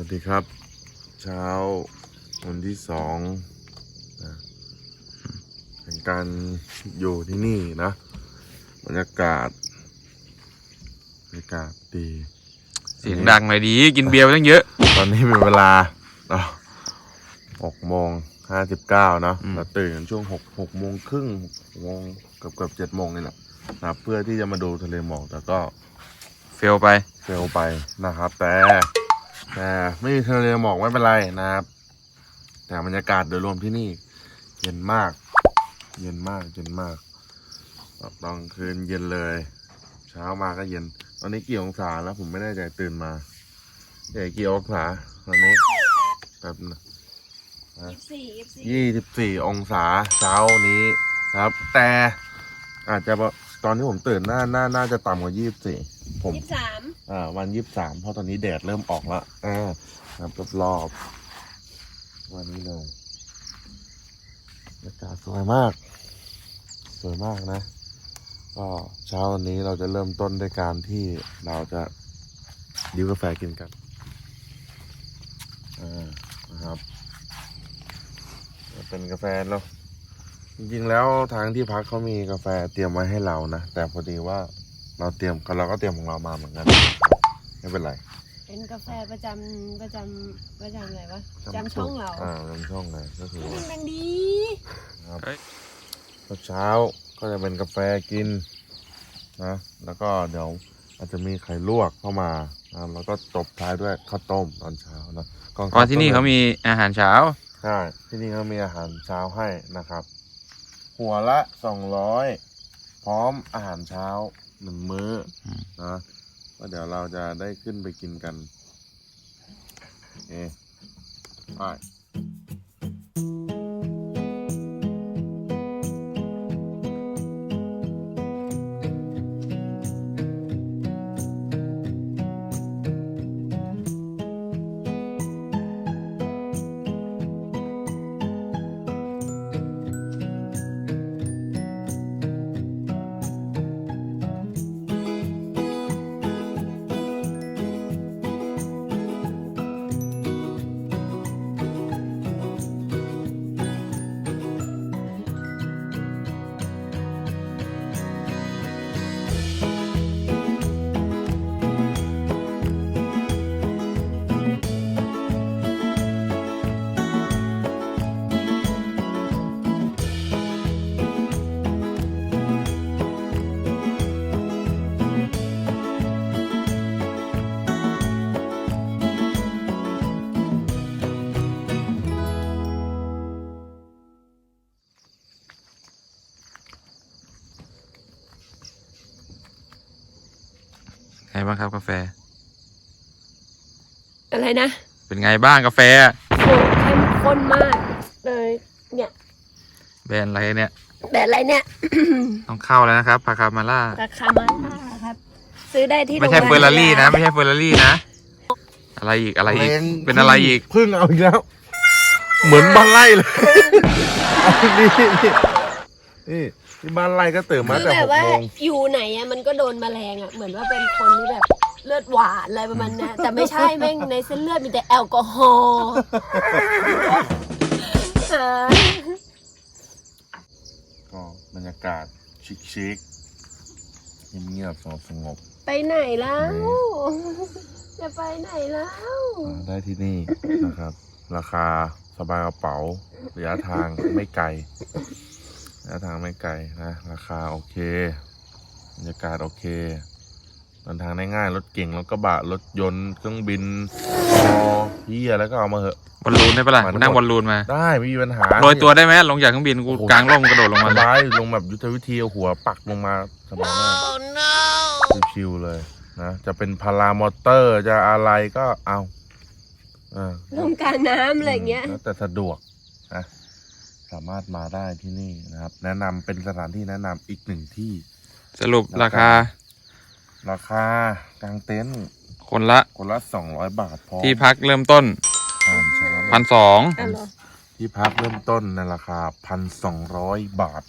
วัสดีครับ เช้าวันที่สองนะเป็นการอยู่ที่นี่นะบรรยากาศบรรยากาศดีเสียงดังหน่อยดี กินเบียร์ไปตั้งเยอะ ตอนนี้เป็นเวลาหกโมงห้าสิบเก้าเนาะอืมเราตื่นกันช่วงหกหกโมงครึ่งหกโมงเกือบเกือบเจ็ดโมงนี่แหละนะครับเพื่อที่จะมาดูทะเลหมอกแต่ก็ เฟลไป เฟลไปนะครับแต่ แต่ไม่มีทะเลหมอกไม่เป็นไรนะครับ แต่บรรยากาศโดยรวมที่นี่ เย็นมาก เย็นมากเย็นมากตอนคืนเย็นเลย เช้ามาก็เย็น ตอนนี้กี่องศาแล้วผมไม่แน่ใจตื่นมาใหญ่กี่องศาตอนนี้แบบนะยี่สิบสี่ยี่สิบสี่ยี่สิบสี่องศาเช้านี้นะครับ แต่อาจจะ ตอนที่ผมตื่นน่าน่าน่าจะต่ำกว่ายี่สิบสี่ผมยี่สิบสามอ่าวันยี่สิบสามเพราะตอนนี้แดดเริ่มออกแล้วอ่าครับรอบๆวันนี้เลยบรรยากาศสวยมาก สวยมากนะ ก็เช้าวันนี้เราจะเริ่มต้นด้วยการที่เราจะดิ้วกาแฟกินกันอ่านะครับ เป็นกาแฟแล้ว จริงๆแล้วทางที่พักเขามีกาแฟเตรียมไว้ให้เรานะ แต่พอดีว่าเราเตรียมเราก็เตรียมของเรามาเหมือนกันไม่เป็นไร เป็นกาแฟประจำประจำประจำอะไรวะประจำช่องเราอ่าจำช่องเลยก็คือดัว่างดังดีครับเฮ้ยเช้าก็จะเป็นกาแฟกินนะแล้วก็เดี๋ยวอาจจะมีไข่ลวกเข้ามานะแล้วก็ตบท้ายด้วยข้าวต้มตอนเช้านะก่อนเพราะที่นี่เขามีอาหารเช้า ใช่ที่นี่เขามีอาหารเช้าให้นะครับ หัวละสองร้อยพร้อมอาหารเช้าหนึ่งมื้ออม นะว่าเดี๋ยวเราจะได้ขึ้นไปกินกันเอ๊ไป ไงบ้างครับกาแฟ อะไรนะเป็นไงบ้างกาแฟโหเข้มข้นมากเลย เนี่ยแบรนด์อะไรเนี่ย แบบอะไรเนี่ย ต้องเข้าแล้วนะครับพาคามาล่าราคามาล่าครับ ซื้อได้ที่ไม่ใช่โงเฟงอร์รารี่นะยาไม่ใช่เฟอร์รารี่นะ อะไรอีกอะไรอีกลเป็นอะไรอีกพึ่งเอาอีกแล้ว เหมือนบ้านไร่เลยเอานี่นี่นี่ ที่บ้านไร่ก็ตื่นมาคือแต่แบหบกว่าโมงอยู่ไหนอะมันก็โดนแมลงอะเหมือนว่าเป็นคนที่แบบเลือดหวานอะไรประมาณเนี้ยแต่ไม่ใช่แม่งในเส้นเลือดมีแต่แอลกอฮอล์หาก็บรรยากาศชิคๆเงียบๆสงบสงบไปไหนแล้วจะไปไหนแล้วๆมาได้ที่นี่นะครับ ราคาสบายกระเป๋าระยะทางไม่ไกล ระยะทางไม่ไกลนะ ราคาโอเคบรรยากาศโอเคเดินทางได้ง่ายรถเก่งรถกระบะรถยนต์เครื่องบินพอเฮียแล้วก็เอามาเหอะ บอลลูนได้ปะล่ะมาทั้งหมดนั่งบอลลูนมาได้ไม่มีปัญหาโรยตัวได้ไหมลงจากเครื่องบินกูโอ้โหกลางร่มกระโดดลงสมาเลยบายลงแบบยุทธวิธีเอาหัวปักลงมาสบายมากชิวๆเลยนะจะเป็นพารามอเตอร์จะอะไรก็เอาอ่าลงกลารน้ำอะไรอย่างเงี้ย แล้วแต่สะดวกนะ สามารถมาได้ที่นี่นะครับ แนะนำเป็นสถานที่แนะนำอีกหนึ่งที่ สรุปราคาราคากลางเต็นท์คนละคนละสองร้อยบาทพร้อมที่พักเริ่มต้นอาหารเช้าพันสองอะเหรอที่พักเริ่มต้นในราคาพันสองร้อยบาท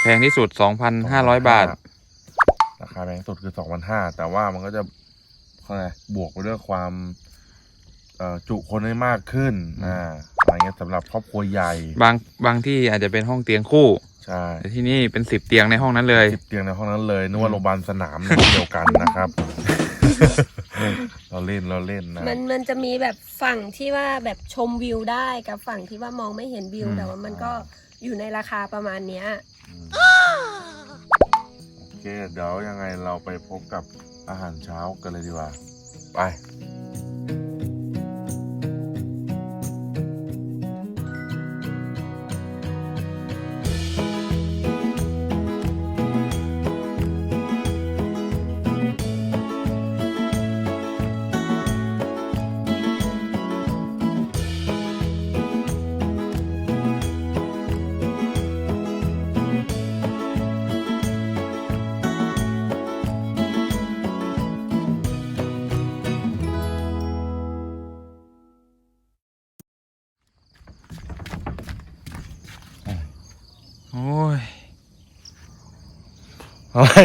แพงที่สุดสองพันห้าร้อยบาท ราคาแพงสุดคือสองพันห้าแต่ว่ามันก็จะเขาไงบวกไปด้วยความ เอ่อจุคนได้มากขึ้น อ่าอะไร เงี้ยสำหรับครอบครัวใหญ่บางบางที่อาจจะเป็นห้องเตียงคู่ ใช่แต่ที่นี่เป็นสิบเตียงในห้องนั้นเลย สิบเตียงในห้องนั้นเลยนึกว่าโรงพยาบาลสนามในที่เดียวกันนะครับ เราเล่นเราเล่นนะ มันมันจะมีแบบฝั่งที่ว่าแบบชมวิวได้กับฝั่งที่ว่ามองไม่เห็นวิว อืม แต่ว่ามันก็อยู่ในราคาประมาณเนี้ย โอเคเดี๋ยวยังไงเราไปพบกับอาหารเช้ากันเลยดีกว่า ไป ไร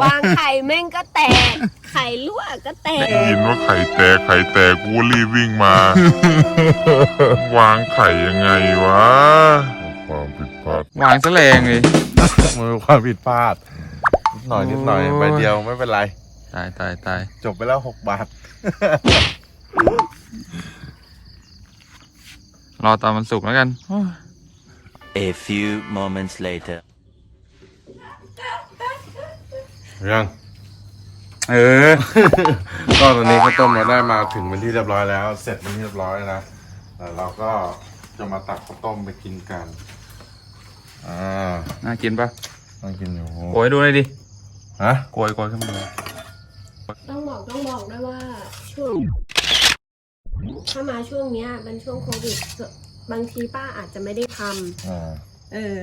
วางไข่แม่งก็แตก ไข่รั่วก็แตก ได้ยินว่าไข่แตกไข่แตกกูก็รีบวิ่งมา วางไข่ยังไงวะ ความผิดพลาดวางซะแรงเลยมันเป็นความผิดพลาดนิดหน่อยนิดหน่อยโอ้ยใบเดียวไม่เป็นไร ตายตายตายจบไปแล้วหกบาท รอตอนมันสุกแล้วกันโอ้ย A few moments later. ยังเออ ก็ตอนนี้ข้าวต้มเราได้มาถึงเป็นที่เรียบร้อยแล้ว เสร็จเป็นที่เรียบร้อยแล้วนะแล้วเราก็จะมาตักข้าวต้มไปกินกัน อ่าน่ากินปะต้องกินอยู่โกยดูเลยดิฮะโกยโกยขึ้นมาเลยต้องบอกต้องบอกด้วยว่าช่วง ถ้ามาช่วงเนี้ยเป็นช่วงโควิดบางทีป้าอาจจะไม่ได้ทำอ่า เออ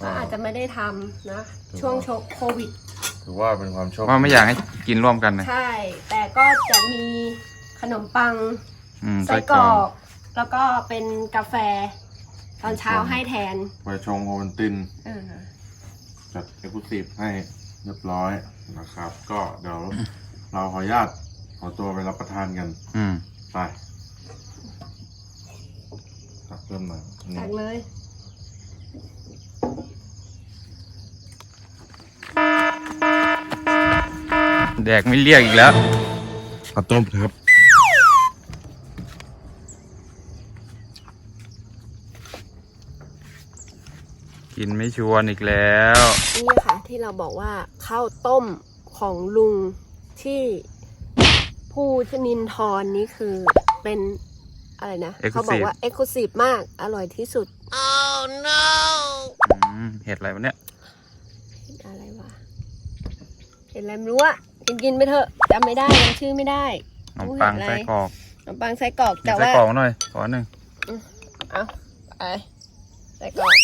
ป้าอาจจะไม่ได้ทำนะ ช่วงโชคโควิด ถือว่าเป็นความโชคว่าไม่อยากให้กินร่วมกันนะใช่ แต่ก็จะมีขนมปังอืมไส้กรอกแล้วก็เป็นกาแฟ ตอนเช้าให้แทนไปชงโอวันติน เออจัดเอ็กซ์คลูซีฟให้เรียบร้อยนะครับ ก็เดี๋ยวเราขออนุญาตขอตัวไปรับประทานกัน อืม ไปตักเพิ่มหน่อยนี่ตักเลย แดกไม่เรียกอีกแล้วข้าวต้มครับกินไม่ชวนอีกแล้ว นี่ค่ะที่เราบอกว่าข้าวต้มของลุงที่ผู้ชนินทรนี้คือเป็นอะไรนะ Exclusive เขาบอกว่าเอ็กซ์คลูซีฟมากอร่อยที่สุดอืม เห็ดอะไรวะเนี่ยเห็นอะไรวะเห็นอะไรไม่รู้อะกินกินไปเถอะจำไม่ได้จำชื่อไม่ได้ขนมปังอุ๊ยไส้กรอกขนมปังไส้กรอกแต่ไส้ว่ากรอกหน่อยขอหนึ่งเอาไปไส้กรอก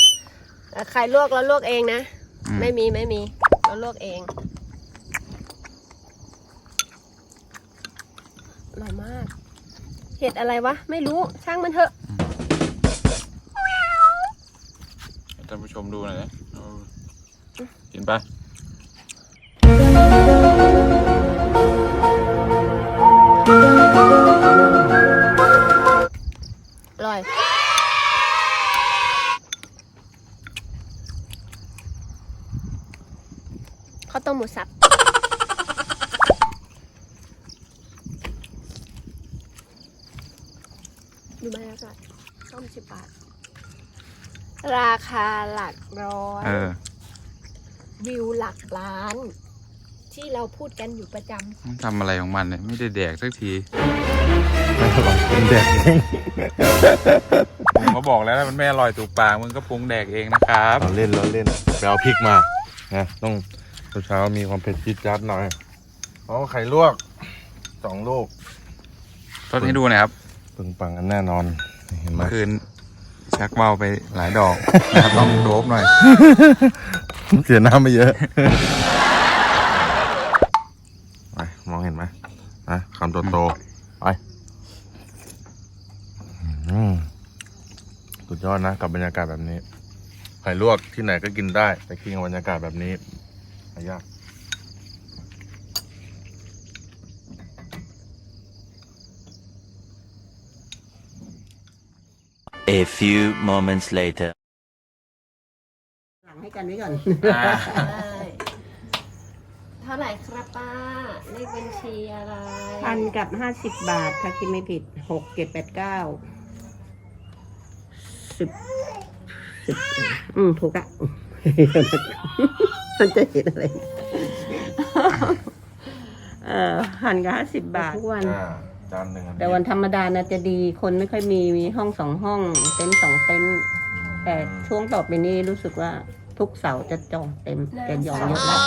อะใครลวกแล้วลวกเองนะอืมไม่มีไม่มีเราลวกเองอร่อยมาก เห็ดอะไรวะ ไม่รู้ช่างมันเถอะ ท่านผู้ชมดูหน่อยนะเอากินป ดกันอยู่ประจมันทำอะไรของมันเนี่ยไม่ได้แดกสักทีไม่อร่อยเป็นแดกเองผมก็บอกแล้วถ้ามันไม่อร่อยถูกปากมึงก็ปรุงแดกเองนะครับ เราเล่นเราเล่นไปเอาพริกมานะต้องเช้าๆมีความเผ็ดจี๊ดจัดหน่อยเอาไข่ลวกสองลูกทดให้ดูหน่อยครับปึงปังกันแน่นอนเห็นไหมเมื่อคืนชักเบาไปหลายดอกนะครับต้องโดบหน่อย เสียน้ำไปเยอะัำโตๆไปสุดยอดนะ กับบรรยากาศแบบนี้ไข่ลวกที่ไหนก็กินได้ แต่กินกับบรรยากาศแบบนี้หายาก A few moments later หลังให้กันไว้ก่อน เท่าไหร่ครับป้า เลขบัญชีอะไรพันกับห้าสิบบาท ถ้าคิดไม่ผิดหกเจ็ดแปดเก้าสิบสิบอืมถูกอะมันจะเห็นอะไร เออพันกับห้าสิบบาททุกวัน อ่าจานหนึ่งอัแต่วันธรรมดานะจะดีคนไม่ค่อยมีมีห้องสองห้อง เต็นท์สองเต็นท์แต่ช่วงต่อไปนี้รู้สึกว่า ทุกเสาร์จะจองเต็มจะยองเยอะแล้ว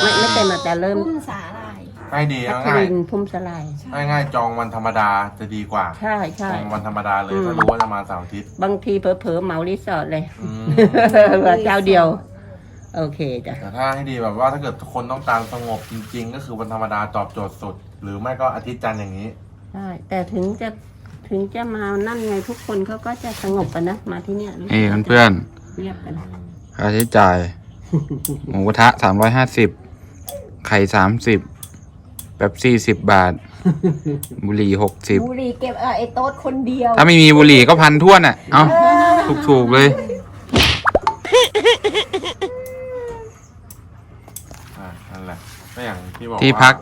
ไม่ไม่เต็มอะแต่เริ่มกุ้งสาหร่ายง่ายดีพัเอาทง่ายรินพุ่มสลายง่ายง่ายๆจองวันธรรมดาจะดีกว่าใช่ใช่จองวันธรรมดาเลยอืม ถ้ารู้ว่าจะมาเสาร์อาทิตย์บางทีเผลอๆเหมารีสอร์ทเลยอืมเหลือเจ้าเดียว โอเคจ้ะแต่ถ้าให้ดีแบบว่าถ้าเกิดทุกคนต้องการสงบจริง ๆ ก็คือวันธรรมดาตอบโจทย์สุด หรือไม่ก็อาทิตย์จันทร์อย่างนี้ ใช่แต่ถึงจะถึงจะมานั่นไงทุกคนเขาก็จะสงบกันนะมาที่เนี่ยนี่เพื่อนเงียบกันๆ ค่าใช้จ่าย หมูกระทะสามร้อยห้าสิบไข่สามสิบแบบซี่สิบบาท บุหรี่หกสิบบุหรีเก็บเออไอ้โต๊ดคนเดียว ถ้าไม่มีบุหรี่ก็พันท่วนอะ เอ้าถูกๆเลย อ่านั่นแหละก็อย่างที่บอกที่ว่าพัก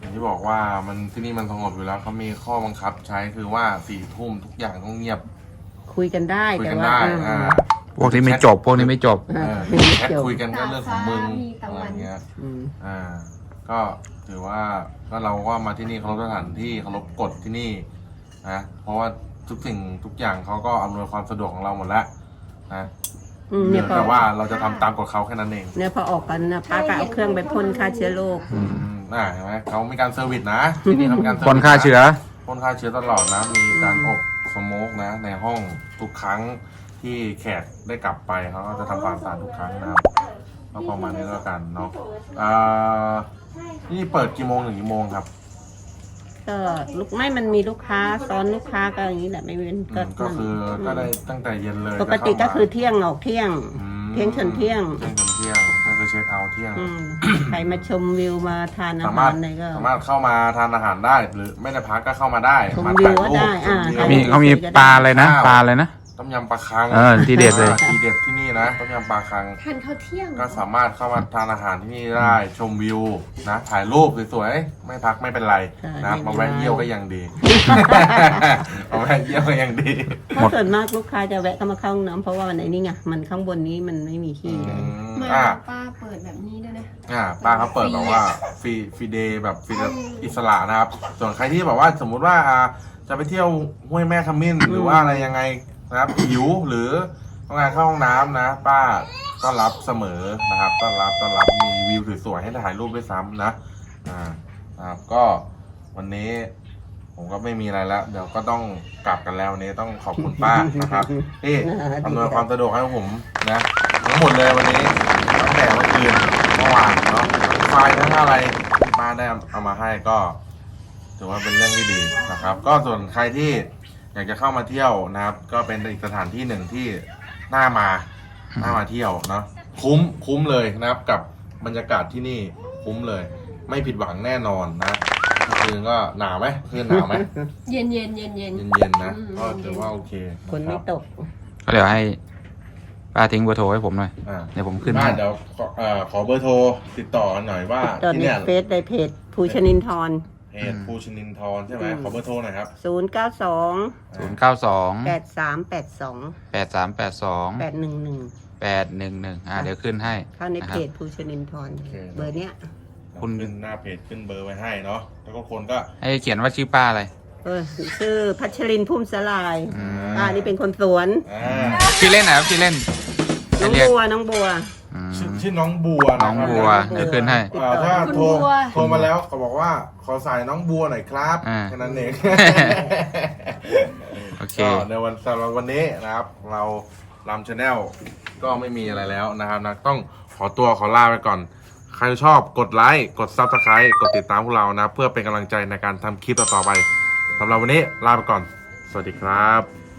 อย่างที่บอกว่ามันที่นี่มันสงบอยู่แล้วเขามีข้อบังคับใช้คือว่าสี่ทุ่มทุกอย่างต้องเงียบคุยกันได้คุยแต่กันว่าได้อ่าอ่าพ วกนี้ไม่จบ พวกนี้ไม่จบ เออไม่แชทเกี่ยวคุยกันก็เรื่องของมึงมีตะอะไรวันเงี้ย อืม อ่า ก็ถือว่าก็เราก็มาที่นี่เคารพสถานที่เคารพกฎที่นี่นะเพราะว่าทุกสิ่งทุกอย่างเขาก็อำนวยความสะดวกของเราหมดแล้วนะอืมเหลืเนี่ยอพอแต่ว่าเราจะทำตามกฎเขาแค่นั้นเองเนี่ยพอออกกันนะป้าก็เอาเครื่องไปพ่นฆ่าเชื้อโรค อืมอ่าเห็นไหมเขามีการเซอร์วิสนะที่นี่เขามีการเซอร์ควิสนฆ่าเชื้อ พ่นฆ่าเชื้อตลอดนะ มีการอบสโมกนะ ในห้องทุกครั้ง ที่แขกได้กลับไปเขาก็จะทำความสะอาดทุกครั้งนะครับก็ประมาณนี้แล้วกันเนาะอ่านี่เปิดกี่โมงถึงกี่โมงครับ ก็ลูกไม่มันมีลูกค้าซ้อนลูกค้าก็อย่างนี้แหละไม่เว้นอืมก็คือก็ได้ตั้งแต่เย็นเลยปกติก็เข้ามาคือเที่ยงออกเที่ยงอืมเที่ยงจนเที่ยง เที่ยงจนเที่ยงก็คือเช็คเอาท์เที่ยง อืมใครมาชมวิวมาทานอาสาหามารถรอะไรก็ สามารถเข้ามาทานอาหารได้ หรือไม่ได้พักก็เข้ามาได้ชมมาวิวถ่ายรูปก็ได้ชมอ่าวิวถ่ายมีเขามีปลาอะไรนะ ปลาอะไรนะ ต้มยำปลาคังเออที่เด็ดเลย อ่าที่เด็ดที่นี่นะต้มยำปลาคัง ทานข้าวเที่ยงก็สามารถเข้ามาทานอาหารที่นี่ได้ชมวิวนะถ่ายรูปสวยๆไม่พักไม่เป็นไรใช่นะไม่เป็นไร มาแวะเยี่ยวก็ยังดี มาแวะเยี่ยวก็ยังดีเพราะส่วนมากลูกค้าจะแวะเข้ามาเข้าห้องน้ำเพราะว่าวันไหนนี่ไงมันข้างบนนี้มันไม่มีที่เลยมาอ่าป้าเปิดแบบนี้ด้วยนะ อ่าป้าเขาเปิดแบบว่าฟรีฟรีเดย์แบบฟรีอิสระนะครับ ส่วนใครที่แบบว่าสมมุติว่าอ่าจะไปเที่ยวห้วยแม่ขมิ้นหรือว่าอะไรยังไง นะครับหิวหรือต้องการเข้าห้องน้ำนะ ป้าต้อนรับเสมอนะครับต้อนรับต้อนรับมีวิวสวยๆให้ถ่ายรูปด้วยซ้ำนะอ่านะครับก็วันนี้ผมก็ไม่มีอะไรแล้ว เดี๋ยวก็ต้องกลับกันแล้ววันนี้ต้องขอบคุณป้านะครับที่อำนวยความสะดวกให้ผมนะทั้งหมดเลยวันนี้ตั้งแต่เมื่อคืนเมื่อวานเนาะทั้งไฟล์ทั้งอะไรที่ป้าได้เอามาให้ก็ ถือว่าเป็นเรื่องที่ดีนะครับ ก็ส่วนใครที่ อยากจะเข้ามาเที่ยวนะครับ ก็เป็นอีกสถานที่หนึ่งที่น่ามาน่ามาเที่ยวเนาะคุ้มคุ้มเลยนะครับ กับบรรยากาศที่นี่คุ้มเลย ไม่ผิดหวังแน่นอนนะคืนก็หนาวไหมคืนหนาวไหมเย็นเย็นเย็นเย็นเย็นๆนะอืมก็ถือว่าโอเคคนไม่ตก ก็เดี๋ยวให้ป้าทิ้งเบอร์โทรให้ผมหน่อย อ่าเดี๋ยวผมขึ้นบ้าให้ นเดี๋ยวขอเอ่อขอเบอร์โทรติดต่อกันหน่อยว่าตอนที่นี้เนี่ยเฟซในเพจภูชนินทร เพจภูชนินทรใช่ไหมอืม ขอเบอร์โทรหน่อยครับศูนย์เก้าสองศูนย์เก้าสองแปดสามแปดสองแปดสามแปดสองแปดหนึ่งหนึ่งแปดหนึ่งหนึ่งอ่าเดี๋ยวขึ้นให้ เข้าในนะคเพรับจภูชนินทรโอเคเบอร์เนี้ยคุณขึ้นหน้าเพจขึ้นเบอร์ไว้ให้เนาะแล้วก็คนก็ ให้เขียนว่าชื่อป้าอะไรเออชื่อพัชรินพุ่มสลายอืมอ่านี่เป็นคนสวน อ่า ชื่อเล่นนะครับชื่อเล่นน้องให้เรียกบัวน้องบัว อืม ชื่อชื่อน้องบัวน้องบัวเดี๋ยวขึ้นให้ อ่าถ้าคุณโทรบัว โทรมาแล้วเขาบอกว่าขอใส่น้องบัวหน่อยครับอ่า แค่นั้นเอง โอเค ก็ในวันสำหรับวันนี้นะครับ เราลำชาแนลก็ไม่มีอะไรแล้วนะครับนะต้องขอตัวขอลาไปก่อน ใครชอบกดไลค์กด Subscribe กดติดตามพวกเรานะ เพื่อเป็นกำลังใจในการทำคลิปต่อๆไปสำหรับวันนี้ลาไปก่อน สวัสดีครับ